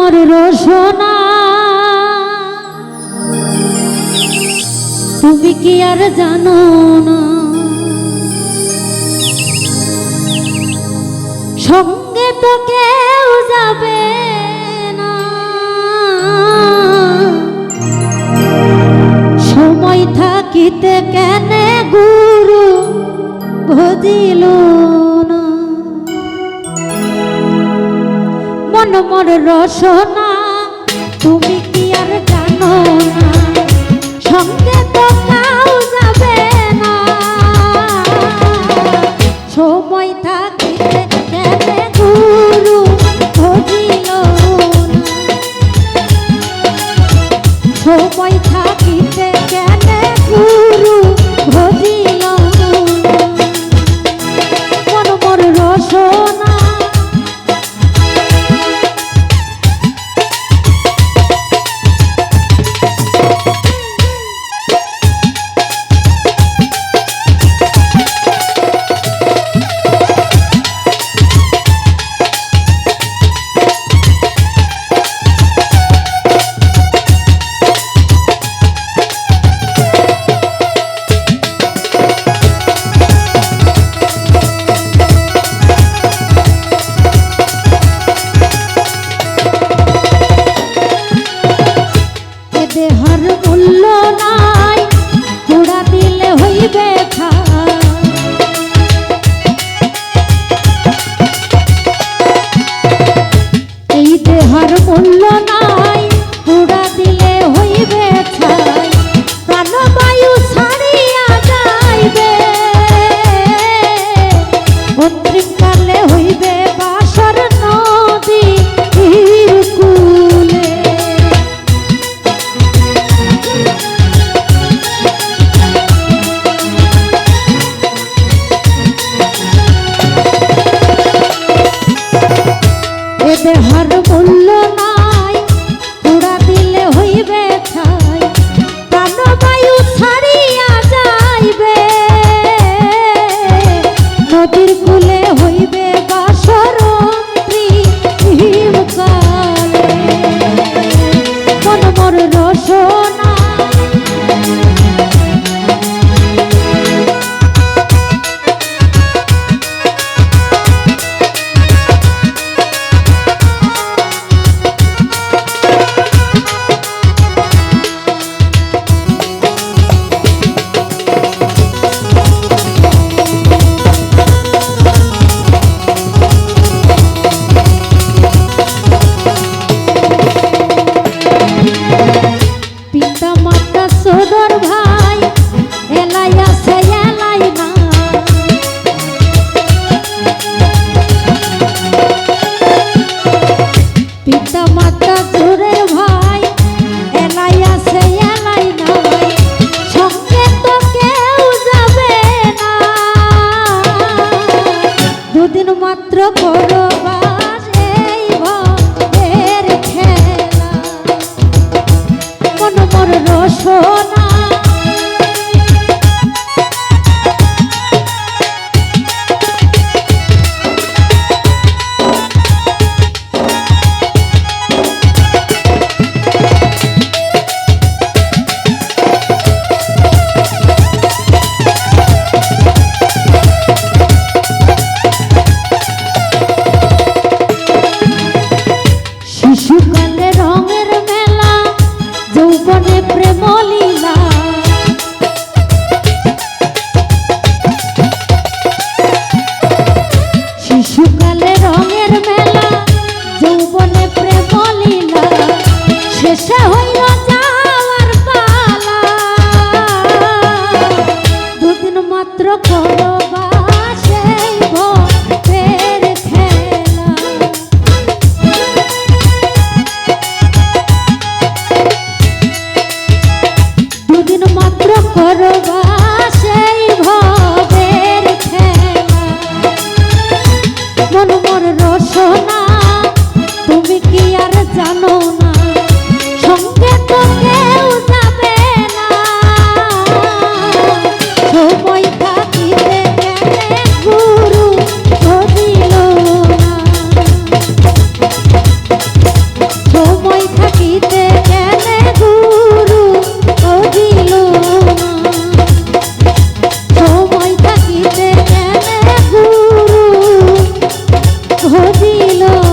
মোর রোশনা। তুমি কি আর জানো না? সঙ্গে তো কেউ যাবে না। সময় থাকিতে মন মর রসনা, তুমি কি আর জানো না? সঙ্গে তো কাউ যাবে না। সময় থাকিতে কেবে গুরু খোঁজিল সময় থাকিতে এদের হার মূল্য শিশুকালে রঙের মেলা যৌবনে প্রেম লীলা শেষে হইল মন মোর রসনা তুমি কি আর জানো না? সঙ্গে তোকে ছিল